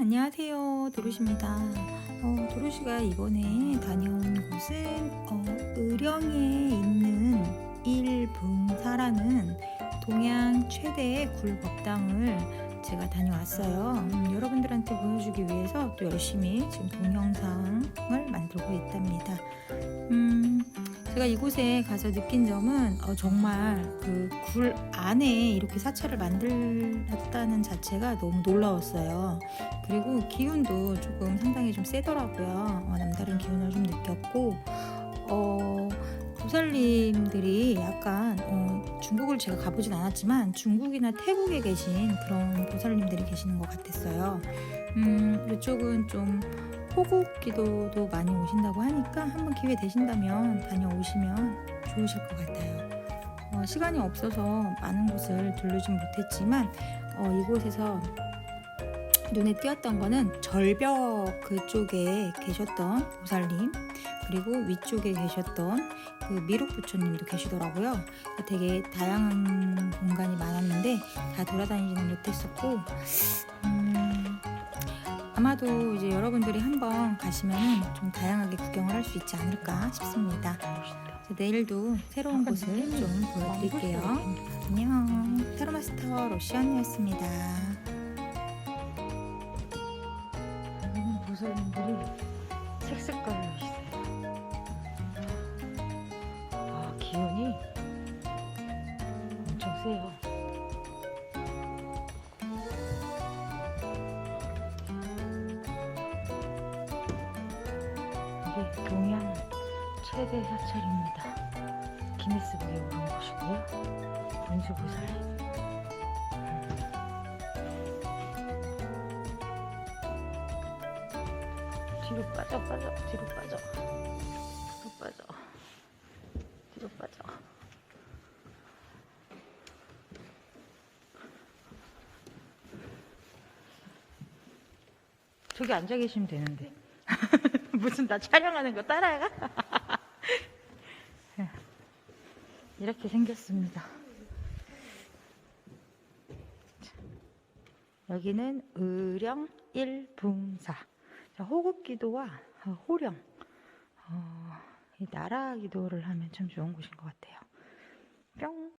안녕하세요. 도루시입니다. 어, 도루시가 이번에 다녀온 곳은 어, 의령에 있는 일붕사라는 동양 최대의 굴법당을 제가 다녀왔어요. 음, 여러분들한테 보여주기 위해서 또 열심히 지금 동영상을 만들고 있답니다. 음, 제가 이곳에 가서 느낀 점은 어, 정말 그 굴 안에 이렇게 사찰을 만들었다는 자체가 너무 놀라웠어요. 그리고 기운도 조금 상당히 좀 세더라고요. 어, 남다른 기운을 좀 느꼈고, 어, 보살님들이 약간 어, 중국을 제가 가보진 않았지만 중국이나 태국에 계신 그런 보살님들이 계시는 것 같았어요. 음, 이쪽은 좀 호국 기도도 많이 오신다고 하니까 한번 기회 되신다면 다녀오시면 좋으실 것 같아요. 어, 시간이 없어서 많은 곳을 둘르진 못했지만 어, 이곳에서 눈에 띄었던 거는 절벽 그쪽에 계셨던 보살님 그리고 위쪽에 계셨던 그 미륵 부처님도 계시더라고요. 되게 다양한 공간이 많았는데 다 돌아다니지는 못했었고 음, 아마도 이제 여러분들이 한번 가시면 좀 다양하게 구경을 할 수 있지 않을까 싶습니다. 내일도 새로운 곳을 좀 보여드릴게요. 안녕. 테러마스터 로시안이었습니다. 여기는 보살님들이 색 색깔로 있어요. 아, 기운이 엄청 세요. 최대 사찰입니다. 기네스북에 오른 곳이고요. 분수보살. 뒤로 빠져 빠져 뒤로 빠져 뒤로 빠져 뒤로 빠져 저기 앉아 계시면 되는데 무슨 나 촬영하는 거 따라가? 이렇게 생겼습니다 여기는 의령 일붕사 자, 호국 기도와 어, 호령, 어, 이 나라 기도를 하면 참 좋은 곳인 것 같아요. 뿅.